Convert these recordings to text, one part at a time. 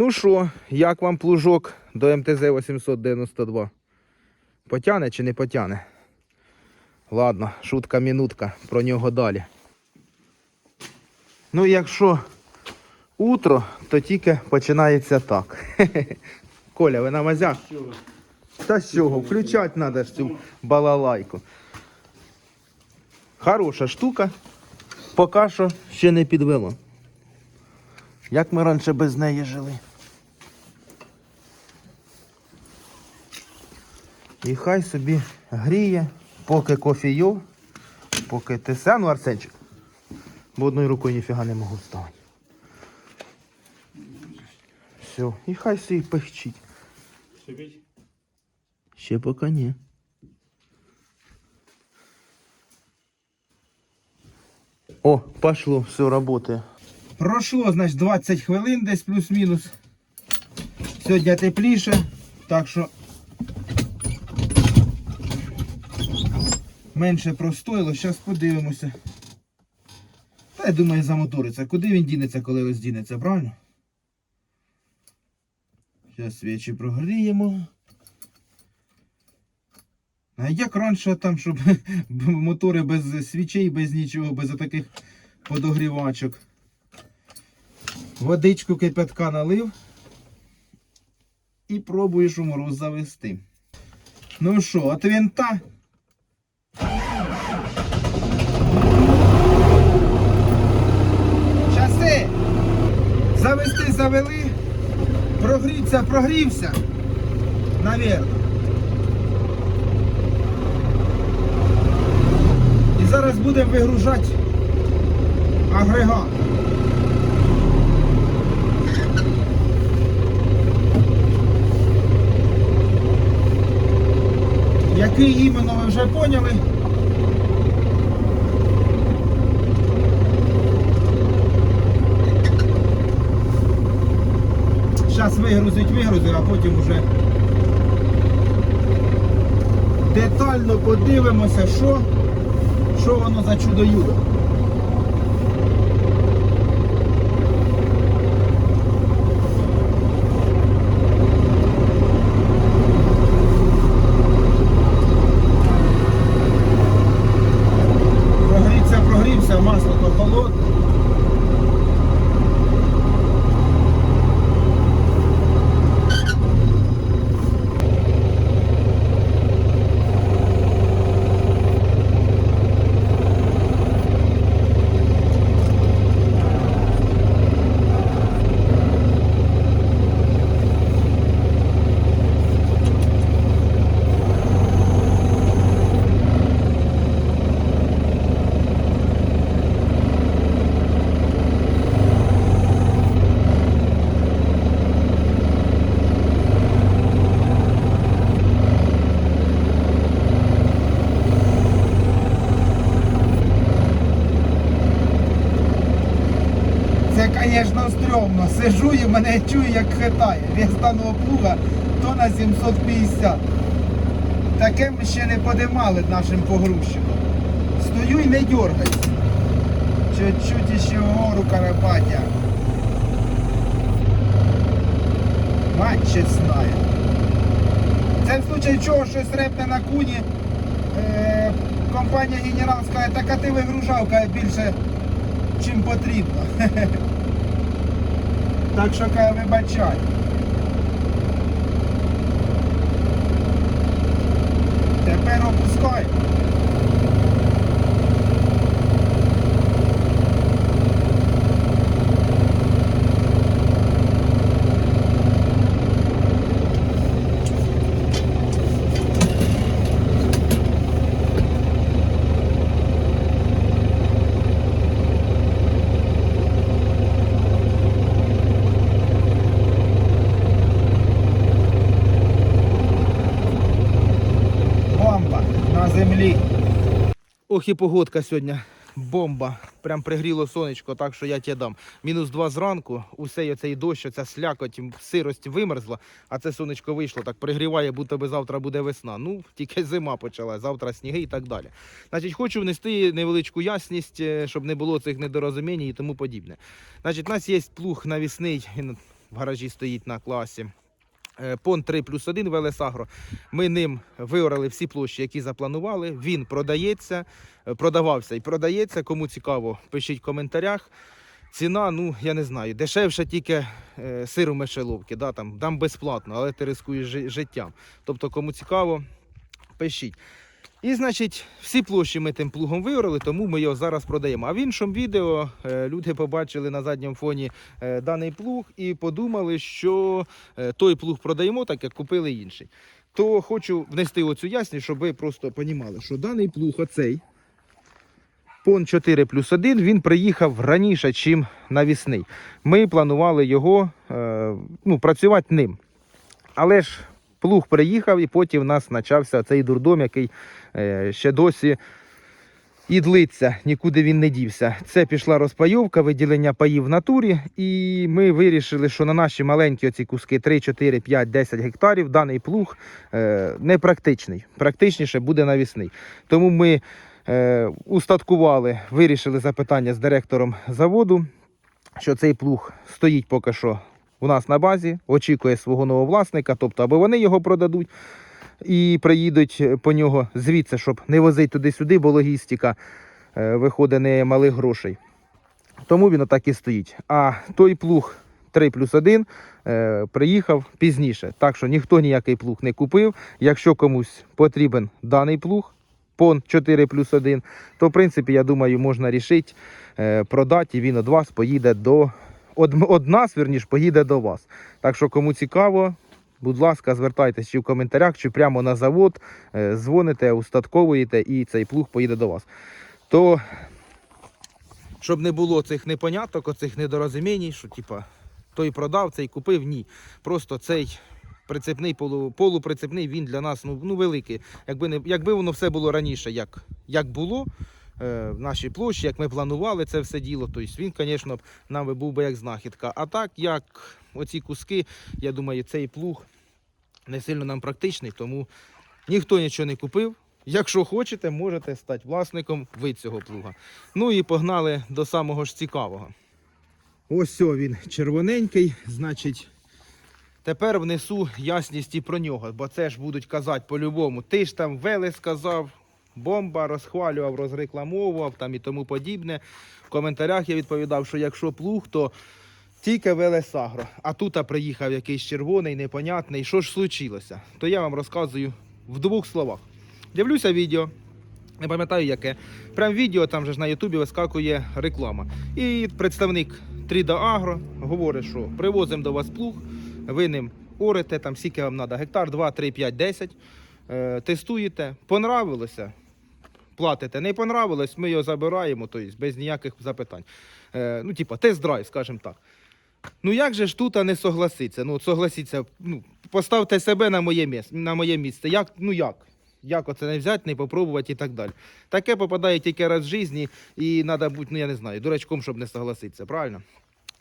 Ну що, як вам плужок до МТЗ 892? Потяне чи не потяне? Ладно, шутка мінутка, про нього далі. Ну, якщо утро, то тільки починається так. Коля, ви на мазях? Та з чого? Включати треба ж цю балалайку. Хороша штука. Поки що ще не підвело. Як ми раніше без неї жили. І хай собі гріє, поки кофійо, поки тесе. Ну, Арсенчик. Бо одною рукою ніфіга не можу вставити. Все, і хай собі пихчить. Шипить? Ще поки ні. О, пошло, все работає. Прошло, значить, 20 хвилин десь плюс-мінус. Сьогодні тепліше, так що менше простоїло. Зараз подивимося. Та я думаю, замоториться. Куди він дінеться, коли роздінеться, правильно? Зараз свічі прогріємо. А як раніше там, щоб мотори без свічей, без нічого, без отаких подогрівачок. Водичку кипятка налив і пробуєш у мороз завести. Ну що, от винта. Часи. Завести завели. Прогріться, прогрівся. Навірно. І зараз будемо вигружати агрегат. Який іменно ви вже поняли? Зараз вигрузить, вигрузить, а потім вже детально подивимося, що, що воно за чудо-юдо. Прогрівся, прогрівся, масло то холодне. Це, звісно, стрьомно. Сижу і мене чую, як хитає. Вес даного плуга то на 750. Таке ми ще не подимали нашим погрузчиком. Стою і не дергаюсь. Чуть-чуть іще вгору Карапатя. Мать чеснає. Це в случае чого щось репне на куні. Е, компанія генерал скаже, так а ти вигружав більше, чим потрібно. Так що каже, вибачай. Тепер опускай. Бомба на землі. Ох і погодка сьогодні. Бомба. Прям пригріло сонечко, так що я тебе дам. Мінус два зранку, усе цей дощ, ця слякоть, сирость вимерзла, а це сонечко вийшло, так пригріває, будто би завтра буде весна. Ну, тільки зима почала, завтра сніги і так далі. Значить, хочу внести невеличку ясність, е, щоб не було цих недорозумінь і тому подібне. Значить, у нас є плуг навісний, він в гаражі стоїть на класі. Е, Пон 3 плюс 1 Велесагро. Ми ним виорали всі площі, які запланували. Він продається, е, продавався і продається. Кому цікаво, пишіть в коментарях. Ціна, ну я не знаю, дешевше тільки е, сиру мишеловки, да, там, там безплатно, але ти рискуєш життям. Тобто, кому цікаво, пишіть. І, значить, всі площі ми тим плугом виорали, тому ми його зараз продаємо. А в іншому відео е, люди побачили на задньому фоні е, даний плуг і подумали, що е, той плуг продаємо, так як купили інший. То хочу внести оцю ясність, щоб ви просто розуміли, що даний плуг, оцей Пон 4 плюс 1, він приїхав раніше, чим навісний. Ми планували його ну, працювати ним. Але ж плуг приїхав, і потім в нас почався цей дурдом, який е, ще досі і длиться, нікуди він не дівся. Це пішла розпайовка, виділення паїв в натурі, і ми вирішили, що на наші маленькі оці куски 3, 4, 5, 10 гектарів даний плуг е, непрактичний. Практичніше буде навісний. Тому ми е, устаткували, вирішили запитання з директором заводу, що цей плуг стоїть поки що у нас на базі, очікує свого нового власника, тобто або вони його продадуть і приїдуть по нього звідси, щоб не возити туди-сюди, бо логістика е, виходить не малих грошей. Тому він отак і стоїть. А той плуг 3 плюс 1 е, приїхав пізніше. Так що ніхто ніякий плуг не купив. Якщо комусь потрібен даний плуг, пон 4 плюс 1, то в принципі, я думаю, можна рішити е, продати, і він від вас поїде до. Од, нас, вірніш, поїде до вас. Так що, кому цікаво, будь ласка, звертайтеся чи в коментарях, чи прямо на завод, е, дзвоните, устатковуєте і цей плуг поїде до вас. То, щоб не було цих непоняток, оцих недорозумінь, що типа той продав, цей купив, ні. Просто цей прицепний, полу, полуприцепний, він для нас ну, ну, великий. Якби, не, якби воно все було раніше, як, як було. Е, В нашій площі, як ми планували це все діло, то він, звісно, нам би був би як знахідка. А так, як оці куски, я думаю, цей плуг не сильно нам практичний, тому ніхто нічого не купив. Якщо хочете, можете стати власником ви цього плуга. Ну і погнали до самого ж цікавого. Ось він червоненький, значить. Тепер внесу ясність і про нього, бо це ж будуть казати по-любому. Ти ж там Велес сказав, бомба, розхвалював, розрекламовував там і тому подібне. В коментарях я відповідав, що якщо плуг, то тільки Велесагро. А тут приїхав якийсь червоний, непонятний. Що ж случилося? То я вам розказую в двох словах. Дивлюся відео, не пам'ятаю яке. Прям відео там же ж на Ютубі вискакує реклама. І представник 3D Agro говорить, що привозимо до вас плуг, ви ним орете, там скільки вам треба, гектар, 2, 3, 5, 10. Е, тестуєте, понравилося, платите. Не понравилось, ми його забираємо, тобто без ніяких запитань. Е, ну, типа, тест-драйв, скажімо так. Ну як же ж тут а не согласиться? Ну, от согласіться, ну, поставте себе на моє місце. На моє місце. Як, ну як? Як оце не взяти, не попробувати і так далі. Таке попадає тільки раз в житті, і треба бути, ну я не знаю, дурачком, щоб не согласитися, правильно?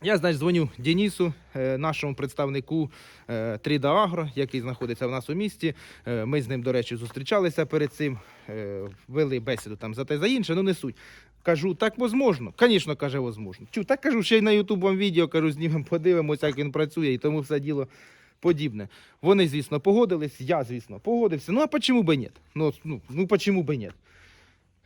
Я, значить, дзвоню Денису, е, нашому представнику е, 3D Agro, який знаходиться в нас у місті. Е, Ми з ним, до речі, зустрічалися перед цим, вели бесіду там за те за інше, ну не суть. Кажу, так возможно. Звісно, каже, возможно. Чу, так кажу, ще й на Ютуб вам відео, кажу, знімемо, подивимося, як він працює, і тому все діло подібне. Вони, звісно, погодились, я, звісно, погодився. Ну а чому би ні? Ну, ну, ну почему би ні?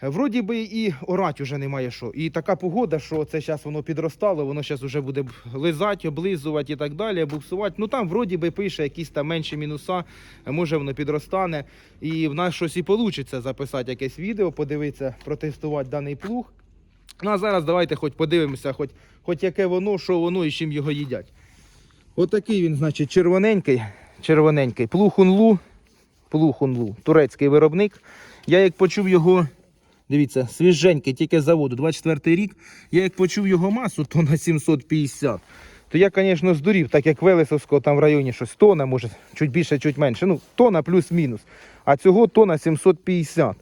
Е, Вроді би і орать уже немає що. І така погода, що це зараз воно підростало, воно зараз вже буде лизати, облизувати і так далі, буксувати. Ну там вроді би пише якісь там менші мінуса, е, може воно підростане. І в нас щось і вийде записати якесь відео, подивитися, протестувати даний плуг. Ну а зараз давайте хоч подивимося, хоч, хоч яке воно, що воно і чим його їдять. Отакий він, значить, червоненький, червоненький. Плуг Унлу, турецький виробник. Я як почув його, дивіться, свіженький, тільки заводу, 24 рік. Я як почув його масу, то на 750. То я, звісно, здурів, так як Велесовського там в районі щось тона, може, чуть більше, чуть менше. Ну, тона плюс-мінус. А цього тона 750.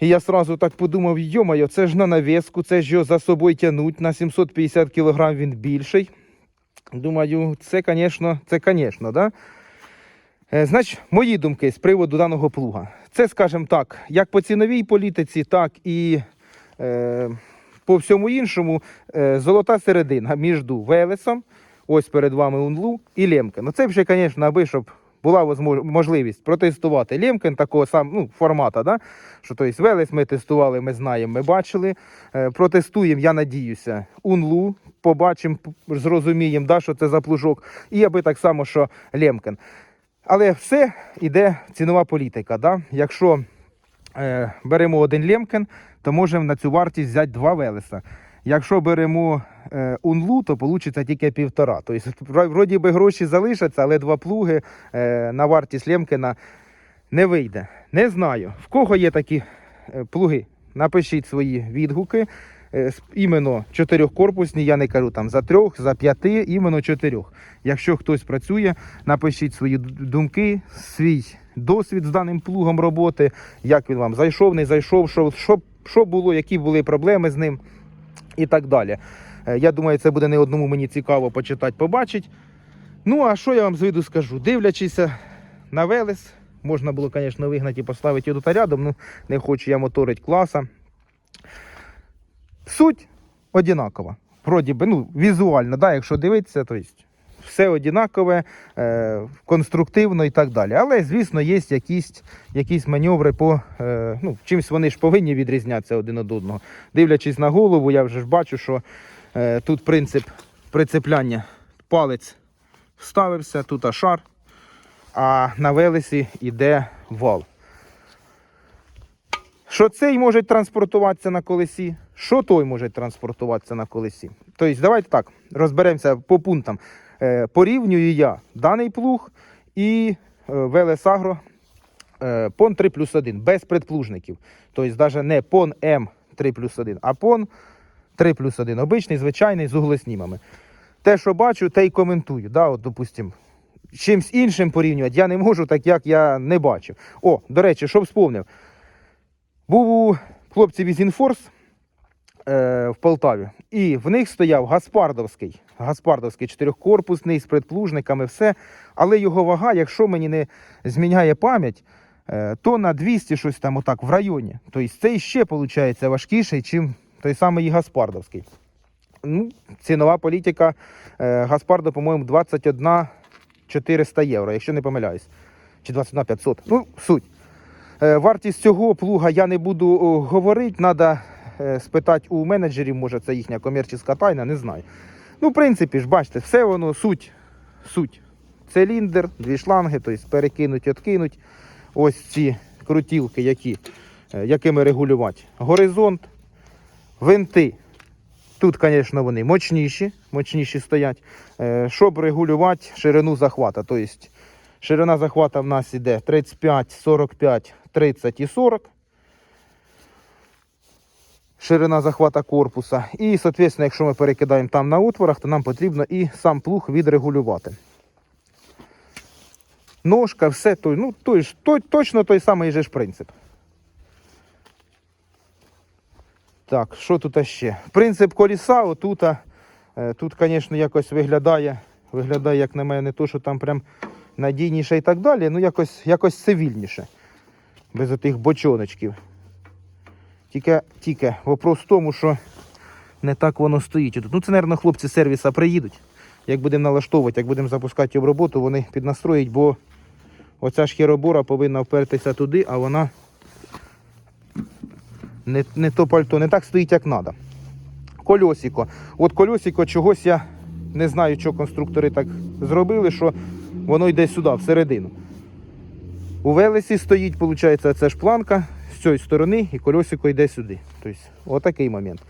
І я сразу так подумав, йомайо, це ж на навеску, це ж його за собою тянуть, на 750 кг він більший. Думаю, це, звісно, це, звісно, да? Е, Значить, мої думки з приводу даного плуга. Це, скажімо так, як по ціновій політиці, так і е, по всьому іншому е, золота середина між Велесом, Ось перед вами Унлу і Лемкен. Ну це вже, звісно, аби, щоб була можливість протестувати Лемкен такого сам, ну, формату, да? що тобто, Велес ми тестували, ми знаємо, ми бачили. Е, протестуємо, я надіюся, Унлу, побачимо, зрозуміємо, да, що це за плужок. І аби так само, що Лемкен. Але все йде цінова політика. Да? Якщо е, беремо один Лемкен, то можемо на цю вартість взяти два Велеса. Якщо беремо е, унлу, то вийде тільки півтора. Тобто, вроді би гроші залишаться, але два плуги е, на вартість Лемкена не вийде. Не знаю. В кого є такі е, плуги? Напишіть свої відгуки. Е, іменно чотирьохкорпусні, я не кажу там за трьох, за п'яти, іменно чотирьох. Якщо хтось працює, напишіть свої думки, свій досвід з даним плугом роботи, як він вам зайшов, не зайшов, що, що, що було, які були проблеми з ним і так далі. Е, Я думаю, це буде не одному мені цікаво почитати, побачити. Ну, а що я вам з виду скажу? Дивлячись на Велес, можна було, звісно, вигнати і поставити його рядом, ну не хочу я моторить класа. Суть одинакова. Вроді би, ну, візуально, да, якщо дивитися, то все одинакове, е, конструктивно і так далі. Але, звісно, є якісь, якісь маневри по е, ну, чимось вони ж повинні відрізнятися один від одного. Дивлячись на голову, я вже ж бачу, що е, тут принцип прицепляння палець вставився, тут шар, а на велесі йде вал. Що цей може транспортуватися на колесі, що той може транспортуватися на колесі. Тобто, давайте так, розберемося по пунктам. Е, порівнюю я даний плуг і е, Велес Агро е, Пон 3 плюс 1 без предплужників. Тобто, навіть не Пон М 3 плюс 1, а Пон 3 плюс 1. Обичний, звичайний, з углеснімами. Те, що бачу, те й коментую. Да, от, допустим, чимсь іншим порівнювати я не можу, так як я не бачив. О, до речі, що вспомнив. Був у хлопців із Інфорс е, в Полтаві, і в них стояв Гаспардовський. Гаспардовський чотирьохкорпусний з предплужниками, все. Але його вага, якщо мені не зміняє пам'ять, е, то на 200 щось там отак в районі. Тобто цей ще виходить важкіший, ніж той самий Гаспардовський. Ну, цінова політика е, Гаспардо, по-моєму, 21 400 євро, якщо не помиляюсь. Чи 21 500. Ну, суть. Е, Вартість цього плуга я не буду говорити. Треба спитати у менеджерів, може це їхня комерційна тайна, не знаю. Ну, в принципі ж, бачите, все воно суть. Суть. Циліндр, дві шланги, тобто перекинуть, відкинуть. Ось ці крутілки, які, е, якими регулювати. Горизонт, винти. Тут, звісно, вони мощніші, мощніші стоять, Е, щоб регулювати ширину захвата. Тобто ширина захвата в нас іде 35, 45, 30 і 40. Ширина захвата корпуса. І, соответственно, якщо ми перекидаємо там на отворах, то нам потрібно і сам плуг відрегулювати. Ножка, все той, ну, той, той, точно той самий же ж принцип. Так, що тут ще? Принцип коліса, отут, е, тут, звісно, якось виглядає, виглядає, як на мене, не то, що там прям надійніше і так далі, ну якось, якось цивільніше. Без отих бочоночків. Тільки, тільки вопрос в тому, що не так воно стоїть. Ну, це, мабуть, хлопці сервіса приїдуть. Як будемо налаштовувати, як будемо запускати роботу, вони піднастроїть, бо оця ж хіробора повинна впертися туди, а вона не, не то пальто, не так стоїть, як треба. Кольосико. От кольосико чогось я не знаю, що конструктори так зробили, що воно йде сюди, всередину. У велесі стоїть, виходить, це ж планка з цієї сторони, і кольосико йде сюди. Тобто, отакий момент.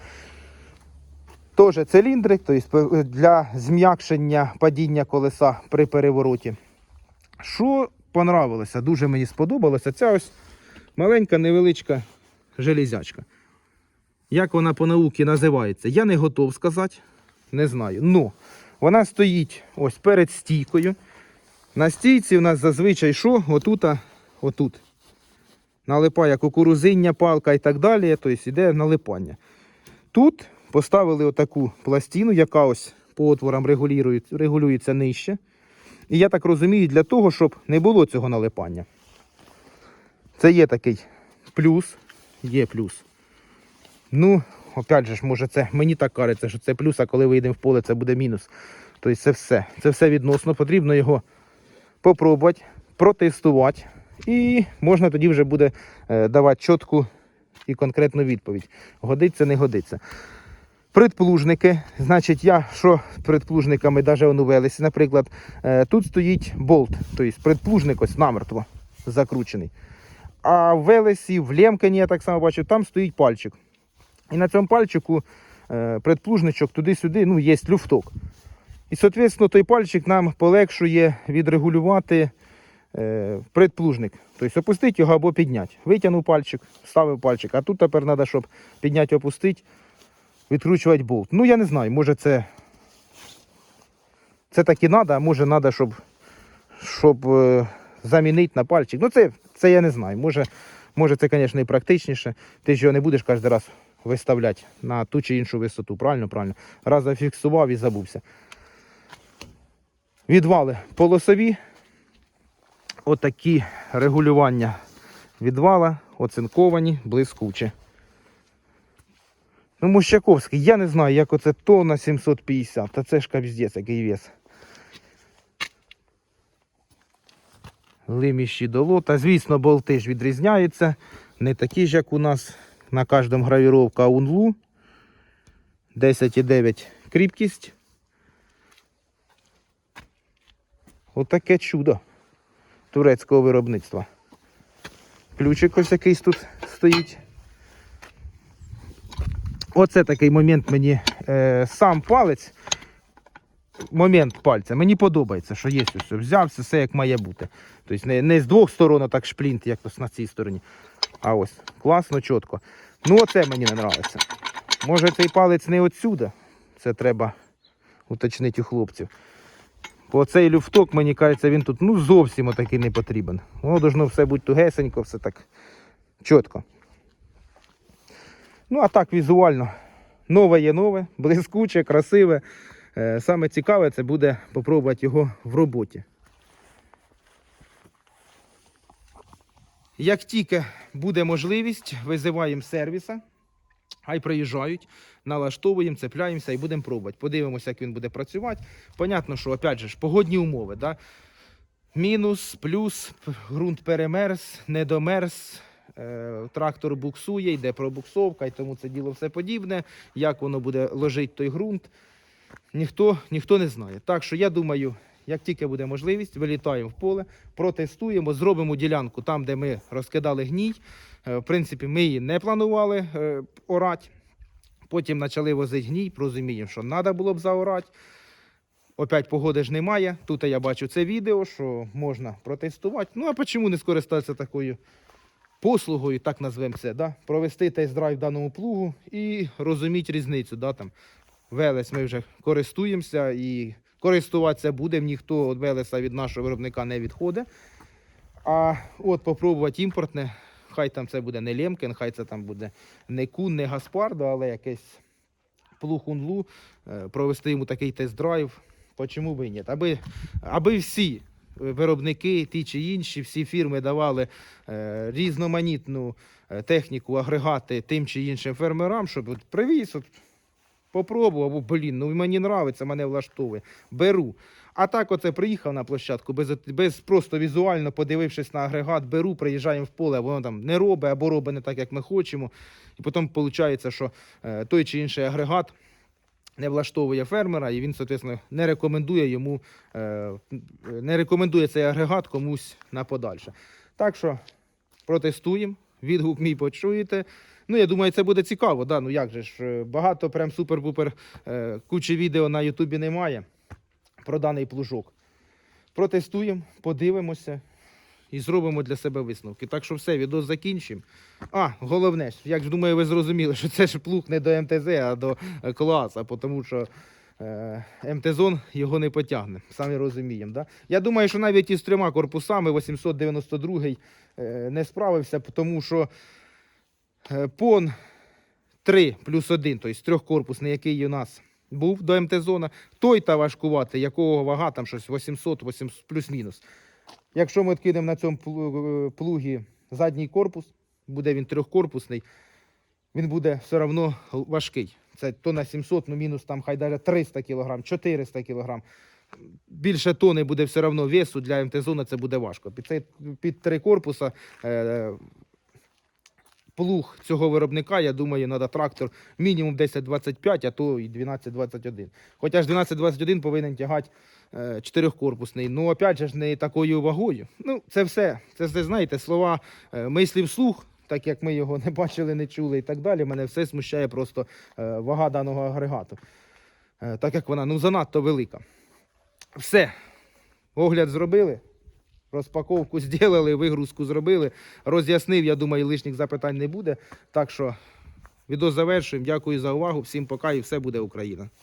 Теж циліндрик, тобто для зм'якшення падіння колеса при перевороті. Що понравилося, дуже мені сподобалося, ця ось маленька невеличка железячка. Як вона по науці називається, я не готов сказати, не знаю. Ну, вона стоїть ось перед стійкою. На стійці у нас зазвичай що? Отута, отут. Налипає кукурузиння, палка і так далі, тобто йде налипання. Тут поставили отаку пластину, яка ось по отворам регулюється нижче. І я так розумію, для того, щоб не було цього налипання. Це є такий плюс, є плюс. Ну, опять же може, це мені так кажеться, що це плюс, а коли вийдемо в поле, це буде мінус. Тобто це все. Це все відносно. Потрібно його попробувати, протестувати. І можна тоді вже буде е, давати чітку і конкретну відповідь. Годиться, не годиться. Предплужники, значить, я що предплужниками навіть онувелися. Наприклад, е, тут стоїть болт, тобто предплужник ось намертво закручений. А в Велесі, в Лємкані, я так само бачу, там стоїть пальчик. І на цьому пальчику е, предплужничок туди-сюди, ну, є люфток. І, соответственно, той пальчик нам полегшує відрегулювати е, предплужник. Тобто опустити його або підняти. Витягнув пальчик, ставив пальчик, а тут тепер треба, щоб підняти, опустити, відкручувати болт. Ну, я не знаю, може це. Це так і треба, а може треба, щоб, щоб е, замінити на пальчик. Ну, це, це я не знаю. Може, може це, звісно, і практичніше. Ти ж його не будеш кожен раз виставляти на ту чи іншу висоту. Правильно, правильно. Раз зафіксував і забувся. Відвали полосові. Отакі регулювання відвала, оцинковані, блискучі. Ну, Мощаковський, я не знаю, як оце тонна 750, та це ж капздець, який вес. Лиміщі до лота. Звісно, болти ж відрізняються. Не такі ж, як у нас на кожному гравіровка унлу. 10,9 кріпкість. Отаке чудо турецького виробництва. Ключик ось якийсь тут стоїть. Оце такий момент мені е, сам палець. Момент пальця. Мені подобається, що є ось. Взявся, все як має бути. Тобто не, не з двох сторон, а так шплінт, як ось на цій стороні. А ось класно, чітко. Ну, оце мені не подобається. Може цей палець не отсюда. Це треба уточнити у хлопців. Бо цей люфток, мені кажеться, він тут ну, зовсім отакий не потрібен. Воно должно все бути тугесенько, все так чітко. Ну, а так візуально. Нове є нове, блискуче, красиве. Е, Саме цікаве це буде попробувати його в роботі. Як тільки буде можливість, визиваємо сервіса, хай приїжджають, налаштовуємо, цепляємося і будемо пробувати. Подивимося, як він буде працювати. Понятно, що опять же погодні умови. Да? Мінус, плюс, ґрунт перемерз, недомерз, е, трактор буксує, йде пробуксовка, і тому це діло все подібне. Як воно буде ложити той ґрунт, ніхто, ніхто не знає. Так що я думаю, як тільки буде можливість, вилітаємо в поле, протестуємо, зробимо ділянку там, де ми розкидали гній. Е, В принципі, ми її не планували е, орати. Потім почали возити гній, розуміємо, що треба було б заорати. Опять погоди ж немає. Тут я бачу це відео, що можна протестувати. Ну а чому не скористатися такою послугою, так назвемо це, да? провести тест-драйв даному плугу і розуміти різницю. Да? Там, Велес ми вже користуємося і користуватися будемо. Ніхто від Велеса від нашого виробника не відходить. А от попробувати імпортне, хай там це буде не Лемкен, хай це там буде не Кун, не Гаспардо, але якесь плуг унлу, е, провести йому такий тест-драйв. Почому би і ні? Аби, аби всі виробники, ті чи інші, всі фірми давали е, різноманітну е, техніку, агрегати тим чи іншим фермерам, щоб от привіз, от, попробував, блін, ну мені нравиться, мене влаштовує. Беру. А так оце приїхав на площадку, без, без просто візуально подивившись на агрегат, беру, приїжджаємо в поле, воно там не робить або робить не так, як ми хочемо. І потім виходить, що е, той чи інший агрегат не влаштовує фермера, і він, соответственно, не рекомендує йому, е, не рекомендує цей агрегат комусь на подальше. Так що протестуємо, відгук мій почуєте. Ну, я думаю, це буде цікаво. Да? Ну як же ж, е, багато прям супер-пупер кучі відео на Ютубі немає про даний плужок. Протестуємо, подивимося і зробимо для себе висновки. Так що все, відео закінчимо. А, головне, як ж думаю, ви зрозуміли, що це ж плуг не до МТЗ, а до е, класа, тому що е, МТЗон його не потягне. Самі розуміємо. Да? Я думаю, що навіть із трьома корпусами 892 е, не справився, тому що е, пон 3 плюс 1, тобто трьохкорпусний, який у нас був до МТ-зона, той та важкувати, якого вага там щось 800, 800 плюс-мінус. Якщо ми відкинемо на цьому е, плугі задній корпус, буде він трьохкорпусний, він буде все одно важкий. Це тонна 700, ну мінус там хай даже 300 кг, 400 кг. Більше тони буде все одно весу для МТ-зони це буде важко. Під, цей, під три корпуса е, плуг цього виробника, я думаю, треба трактор мінімум 10-25, а то і 12-21. Хоча ж 12-21 повинен тягати е, чотирьохкорпусний. Ну, опять же не такою вагою. Ну, це все. Це все, знаєте, слова е, мислі вслух, так як ми його не бачили, не чули і так далі. Мене все смущає просто е, вага даного агрегату. Так як вона ну, занадто велика. Все. Огляд зробили. Розпаковку зробили, вигрузку зробили. Роз'яснив, я думаю, лишніх запитань не буде. Так що відео завершуємо. Дякую за увагу. Всім пока і все буде Україна.